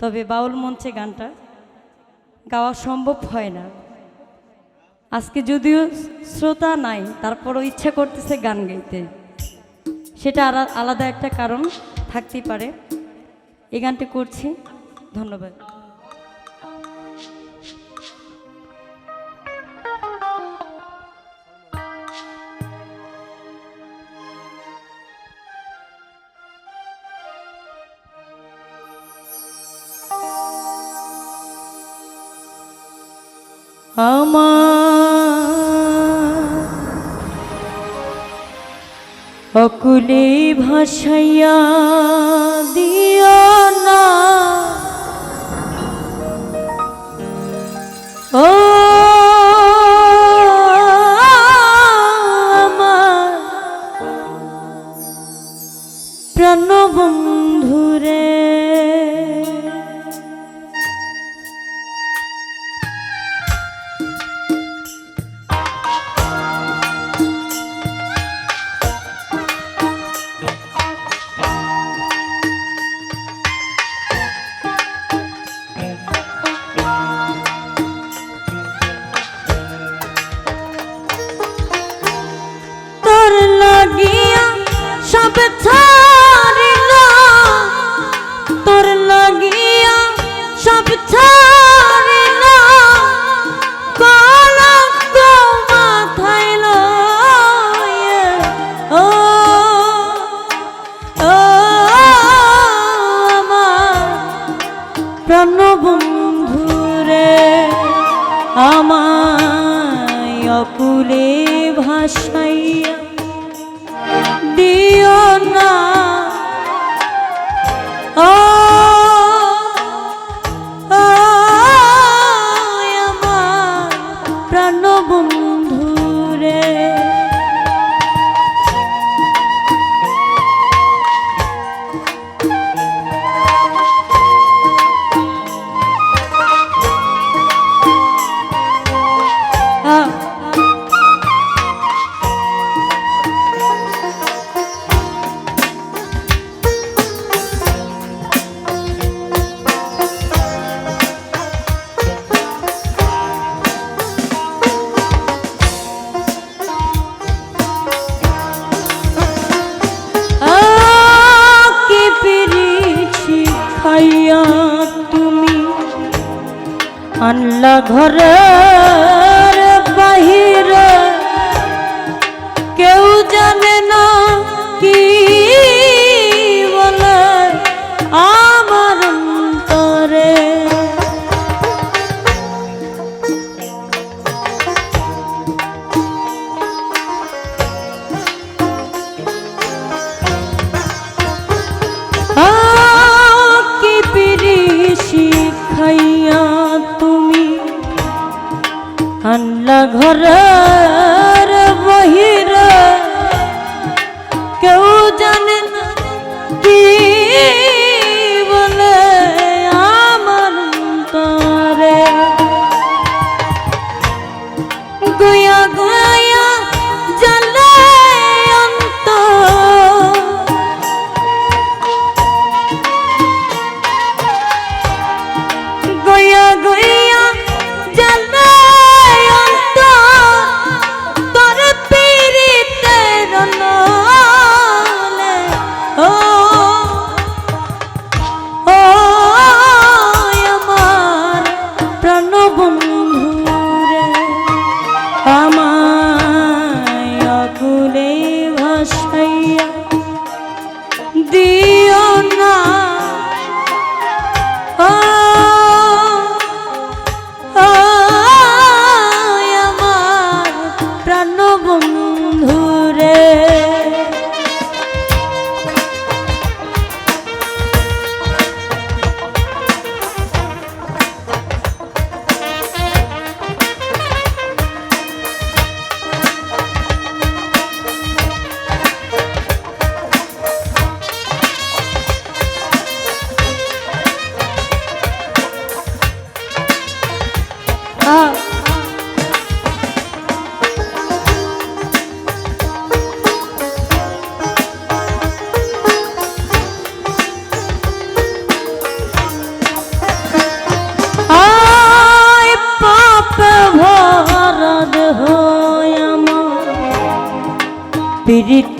তবে বাউল মঞ্চে গানটা গাওয়া সম্ভব হয় না। আজকে যদিও শ্রোতা নাই, তারপরও ইচ্ছা করতেছে গান গাইতে। সেটা আলা- আলাদা একটা কারণ থাকতেই পারে। এই গানটি করছি। ধন্যবাদ। আমার অকুলে ভাসাইয়া দিও না। ও ছাড়িল তোর লাগিয়া সব ছাড়িল কলঙ্ক মাথায় লয়ে, ও ও, আমার প্রাণবন্ধুরে, আমায় অকুলে ভাসাইয়া আনলা ঘরের আনলা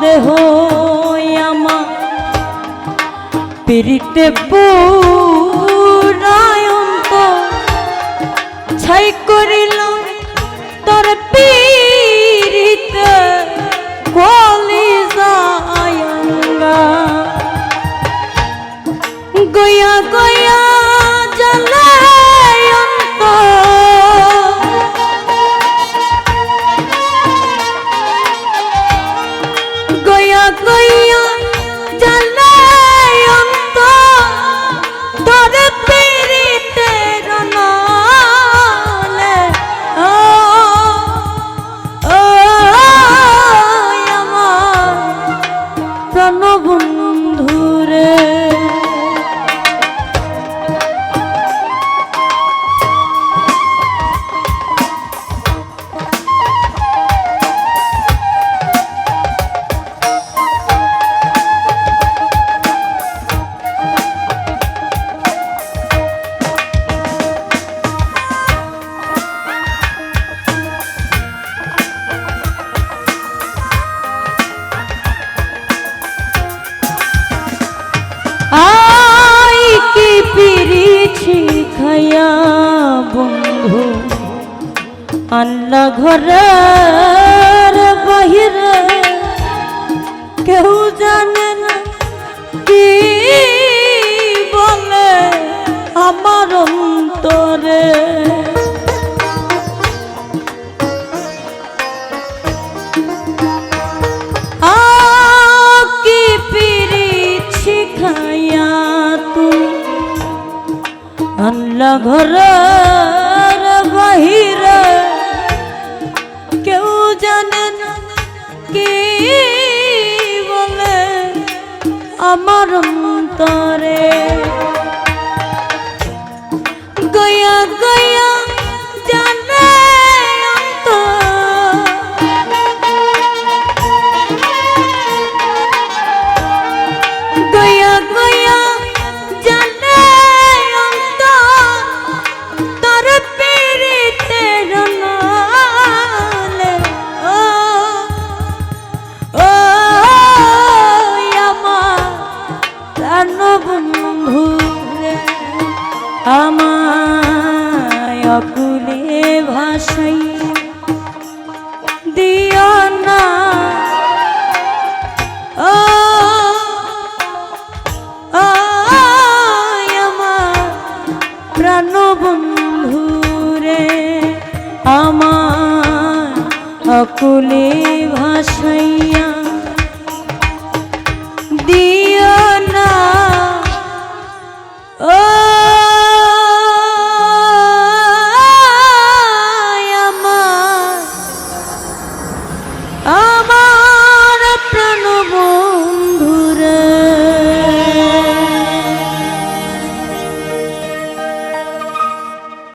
দেহ পিড়িতে পুরায়ন্ত ছাই করিল বন্ধু আল্লাহ ঘরের বাহিরে কেউ জানে না কি বলে আমার অন্তরে। আল্লাহ ঘরের কি বলে আমার অন্তরে? গয়া গয়া প্রাণবন্ধুরে আমার অকুলে ভাসাইয়া